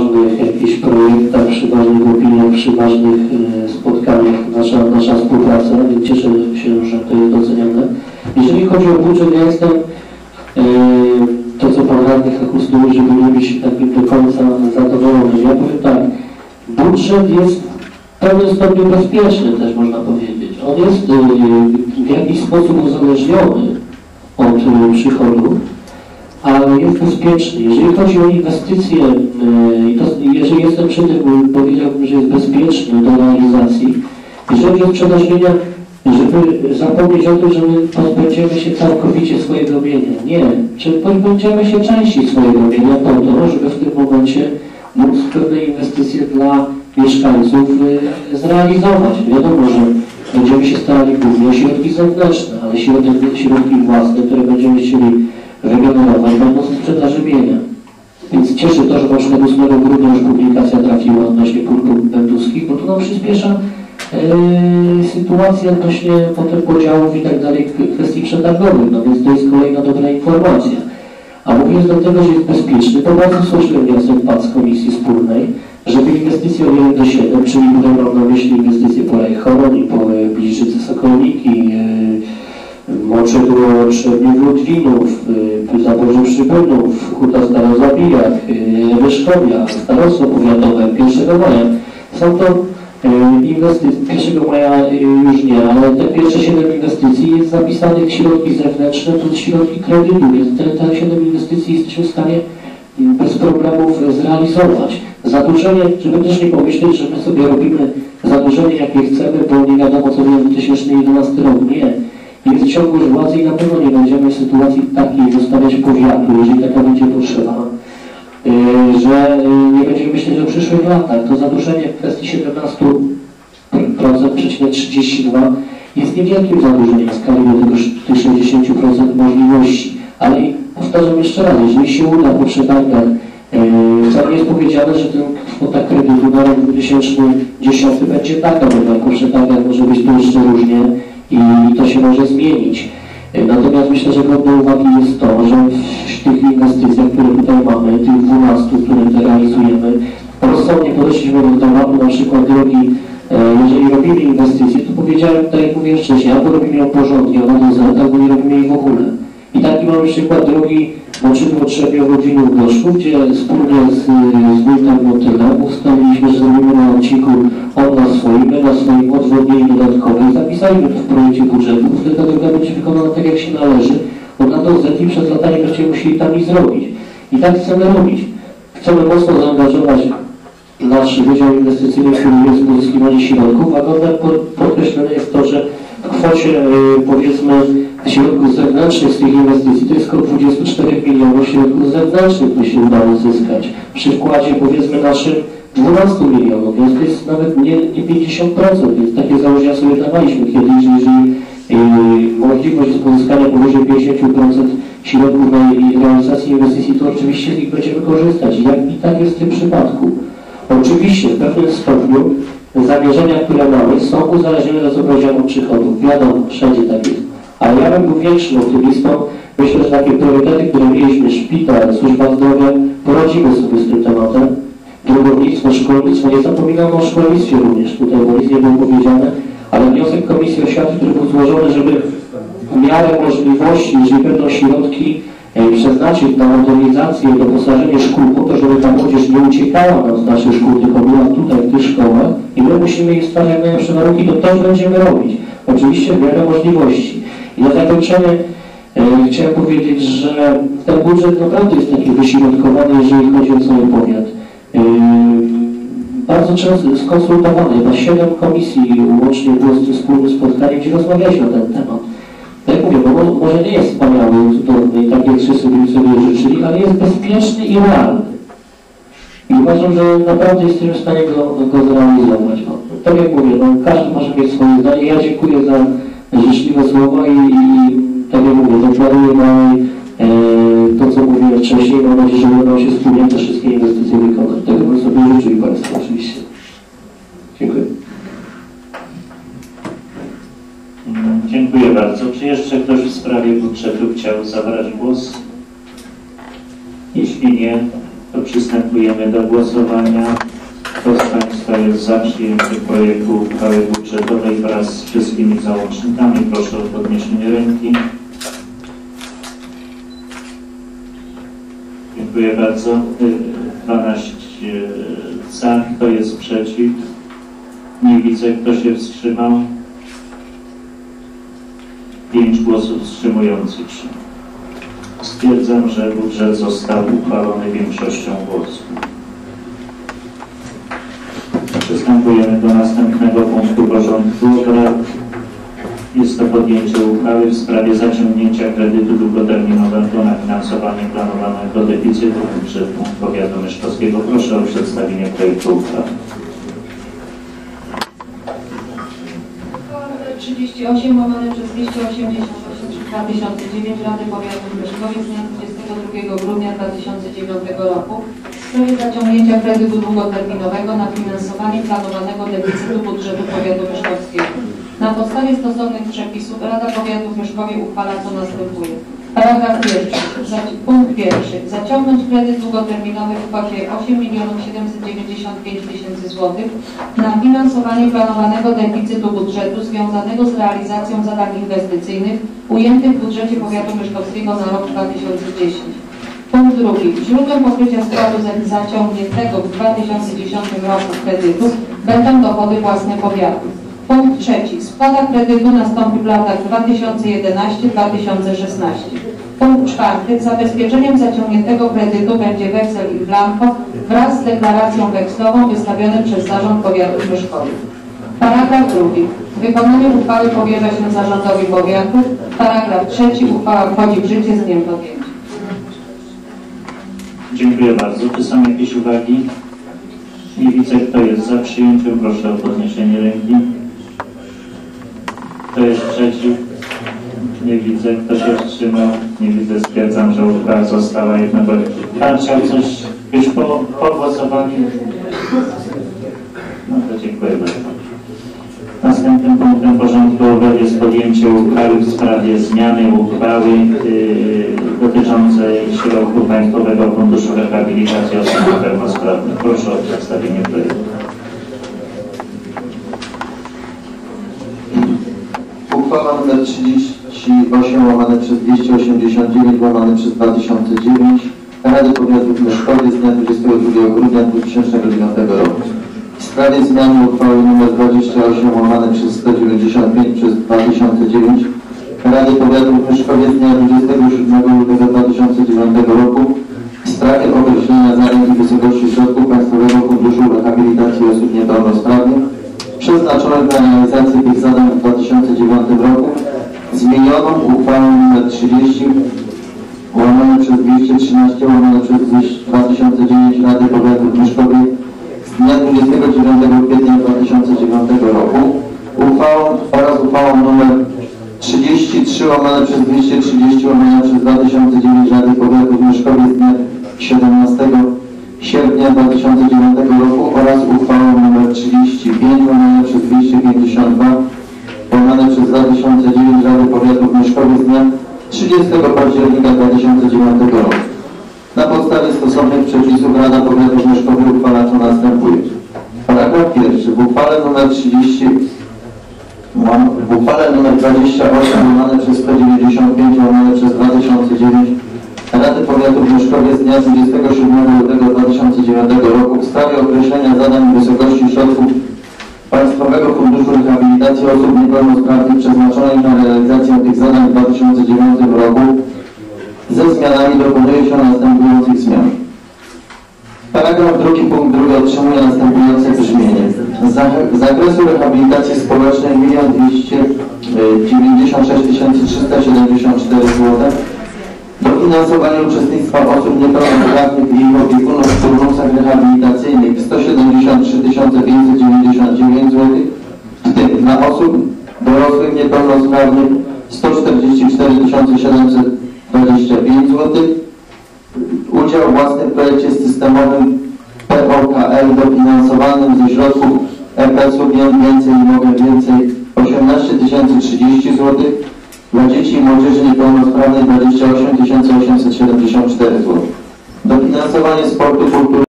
ważnych jakichś projektach, przy ważnych opiniach, przy ważnych e, spotkaniach nasza, nasza współpraca, więc cieszę się, że to jest doceniane. Jeżeli chodzi o budżet, ja jestem e, to, co Pan Radny Hakus mówi, żeby nie być takim do końca zadowolony. Ja powiem tak, budżet jest w pewnym stopniu bezpieczny też można powiedzieć. On jest e, w jakiś sposób uzależniony od przychodów, ale jest bezpieczny. Jeżeli chodzi o inwestycje, e, jeżeli jestem przy tym, powiedziałbym, że jest bezpieczny do realizacji, jeżeli chodzi o żeby zapomnieć o tym, że my pozbędziemy się całkowicie swojego mienia. Nie, czy pozbędziemy się części swojego mienia po to, żeby w tym momencie móc pewne inwestycje dla mieszkańców y, zrealizować. Wiadomo, że będziemy się starali głównie o środki zewnętrzne, ale środki, środki własne, które będziemy chcieli cieszy to, że przykład 8 grudnia już publikacja trafiła odnośnie punktów benduskich, bo to nam przyspiesza Yy, sytuacja odnośnie potem podziałów i tak dalej kwestii przetargowych, no więc to jest kolejna dobra informacja. A mówiąc do tego, że jest bezpieczny, to bardzo słuszny wniosek padł z Komisji Wspólnej, żeby inwestycje od 1 do 7, czyli tutaj mam na myśli inwestycje po Rejchoron i po e, Bliżycy Sokolniki, Moczydło Trzebni Ludwinów, e, Zaborzu Przybynów, Huta Starozabijak, Wyszkowia, Starostwo Powiatowe, 1 maja. Są to inwestycji, 1 maja już nie, ale te pierwsze 7 inwestycji jest zapisanych środki zewnętrzne plus środki kredytu, więc te, te 7 inwestycji jesteśmy w stanie bez problemów zrealizować. Zadłużenie, żeby też nie pomyśleć, że my sobie robimy zadłużenie jakie chcemy, bo nie wiadomo co będzie 2011 rok. Nie. Jest ciągłość władzy i na pewno nie będziemy w sytuacji takiej zostawiać powiatu, jeżeli taka będzie potrzeba, yy, że yy, nie będziemy myśleć o przyszłych latach. To zadłużenie w kwestii 17,32% jest niewielkim zadłużeniem w skali do tego, tych 60% możliwości. Ale powtarzam jeszcze raz, jeżeli się uda po przetargach Wcale nie jest powiedziane, że ten kwota kredytu na rok 2010 będzie taka, bo na przetargach może być to jeszcze różnie i to się może zmienić. Natomiast myślę, że godne uwagi jest to, że w tych inwestycjach, które tutaj mamy, tych 12, które realizujemy, rozsądnie podeszliśmy do tematu na przykład drogi, jeżeli robimy inwestycje, to powiedziałem, tak jak mówiłem wcześniej, albo robimy ją porządnie, albo nie robimy jej w ogóle. I taki mamy przykład drogi Moczydło Trzebiowo Winów Gorzków, gdzie wspólnie z, z wójtem Motylem ustaliliśmy, że zrobimy na odcinku on na swoim, my na swoim odwodnieniu dodatkowe i zapisaliśmy to w projekcie budżetu, wtedy ta droga będzie wykonana tak jak się należy, bo na to ZET przed latami będziemy musieli tam i zrobić. I tak chcemy robić. Chcemy mocno zaangażować nasz Wydział Inwestycyjny, który jest w pozyskiwaniu środków, a godne podkreślone jest to, że w kwocie powiedzmy środków zewnętrznych z tych inwestycji to jest około 24 milionów środków zewnętrznych, które się udało zyskać. Przy wkładzie powiedzmy naszym 12 milionów, więc to jest nawet nie, nie 50%, więc takie założenia sobie dawaliśmy kiedyś, jeżeli yy, możliwość pozyskania powyżej 50% środków na realizację inwestycji, to oczywiście z nich będziemy korzystać. Jak, I tak jest w tym przypadku. Oczywiście w pewnym stopniu zamierzenia, które mamy, są uzależnione od poziomu przychodów. Wiadomo, wszędzie tak jest. Ale ja bym był większym optymistą. Myślę, że takie priorytety, które mieliśmy, szpital, służba zdrowia, poradzimy sobie z tym tematem. Drogownictwo, szkolnictwo, nie zapominamy o szkolnictwie również tutaj, bo nic nie było powiedziane, ale wniosek Komisji Oświaty, który był złożony, żeby w miarę możliwości, jeżeli będą środki, przeznaczyć na modernizację, doposażenie szkół po to, żeby ta młodzież nie uciekała nam z naszych szkół, tylko była tutaj w tych szkołach i my musimy jej stwarzać najlepsze warunki, to też będziemy robić. Oczywiście w miarę możliwości. I na zakończenie e, chciałem powiedzieć, że ten budżet naprawdę jest taki wyśrodkowany, jeżeli chodzi o cały powiat. E, bardzo często skonsultowany, chyba siedem komisji łącznie było z tym wspólnym spotkaniem, gdzie rozmawialiśmy na ten temat. Jak mówię, bo może nie jest wspaniały, cudowny i tak jak wszyscy by sobie życzyli, ale jest bezpieczny i realny. I uważam, że naprawdę jesteśmy w stanie go, go zrealizować. No, tak jak mówię, no, każdy może mieć swoje zdanie. Ja dziękuję za życzliwe słowa i, i tak jak mówię, deklaruję dalej e, to, co mówiłem wcześniej. Mam nadzieję, że uda się wspólnie te wszystkie inwestycje wykonać. Tego bym sobie życzył i Państwu oczywiście. Dziękuję. Bardzo. Czy jeszcze ktoś w sprawie budżetu chciał zabrać głos? Jeśli nie, to przystępujemy do głosowania. Kto z Państwa jest za przyjęciem projektu uchwały budżetowej wraz z wszystkimi załącznikami? Proszę o podniesienie ręki. Dziękuję bardzo. Y, 12 za. Kto jest przeciw? Nie widzę. Kto się wstrzymał? 5 głosów wstrzymujących się. Stwierdzam, że budżet został uchwalony większością głosów. Przystępujemy do następnego punktu porządku obrad. Jest to podjęcie uchwały w sprawie zaciągnięcia kredytu długoterminowego na finansowanie planowanego deficytu budżetu powiatu myszkowskiego. Proszę o przedstawienie projektu uchwały. 38 łamane przez 288 2009 Rady Powiatu z dnia 22 grudnia 2009 roku w sprawie zaciągnięcia kredytu długoterminowego na finansowanie planowanego deficytu budżetu powiatu myszkowskiego. Na podstawie stosownych przepisów Rada Powiatu w Myszkowie uchwala co następuje. Paragraf pierwszy. Punkt pierwszy. Zaciągnąć kredyt długoterminowy w kwocie 8 795 tysięcy złotych na finansowanie planowanego deficytu budżetu związanego z realizacją zadań inwestycyjnych ujętych w budżecie powiatu myszkowskiego na rok 2010. Punkt drugi. Źródłem pokrycia składu za- zaciągniętego w 2010 roku kredytu będą dochody własne powiatu. Punkt trzeci. Spłata kredytu nastąpi w latach 2011-2016. Punkt czwarty. Zabezpieczeniem zaciągniętego kredytu będzie weksel in blanco wraz z deklaracją wekslową wystawionym przez Zarząd Powiatu Myszkowie. Paragraf drugi. Wykonanie uchwały powierza się zarządowi powiatu. Paragraf trzeci. Uchwała wchodzi w życie z dniem podjęcia. Dziękuję bardzo. Czy są jakieś uwagi? Nie widzę, kto jest za przyjęciem. Proszę o podniesienie ręki. Kto jest przeciw? Nie widzę. Kto się wstrzymał? Nie widzę. Stwierdzam, że uchwała została jednogłośnie. Pan chciał coś już po, po głosowaniu? No to dziękuję bardzo. Następnym punktem porządku obrad jest podjęcie uchwały w sprawie zmiany uchwały yy, dotyczącej środków Państwowego Funduszu Rehabilitacji Osób Niepełnosprawnych. Proszę o przedstawienie projektu. Uchwała nr 38 łamane przez 289 łamane przez 2009 Rady Powiatu w Myszkowie z dnia 22 grudnia 2009 roku. W sprawie zmiany uchwały nr 28 łamane przez 195 przez zmienioną uchwałą nr 30 łamane przez 213 łamane przez 2009 Rady Powiatu w Myszkowie z dnia 29 kwietnia 2009 roku. Uchwałą oraz uchwałą nr 33 łamane przez 230 łamane przez 2009 Rady Powiatu 30 łam- w uchwale nr 28 łamane przez 195 łamane przez 2009 Rady Powiatu w Myszkowie z dnia 27 lutego 2009 roku w sprawie określenia zadań i wysokości środków Państwowego Funduszu Rehabilitacji Osób Niepełnosprawnych przeznaczonych na realizację tych zadań w 2009 roku ze zmianami dokonuje się następujących zmian. Paragraf drugi punkt drugi otrzymuje następujące brzmienie. Z zakresu rehabilitacji społecznej 1 296 374 zł dofinansowanie uczestnictwa osób niepełnosprawnych i ich opiekunów w turnusach rehabilitacyjnych 173 599 zł, dla osób dorosłych niepełnosprawnych 144 725 zł, udział własny w projekcie systemowym POKL dofinansowanym ze środków EPS-u Więcej i Mogę Więcej 18 030 zł, dla dzieci i młodzieży niepełnosprawnej 28 874 zł. Dofinansowanie sportu, kultury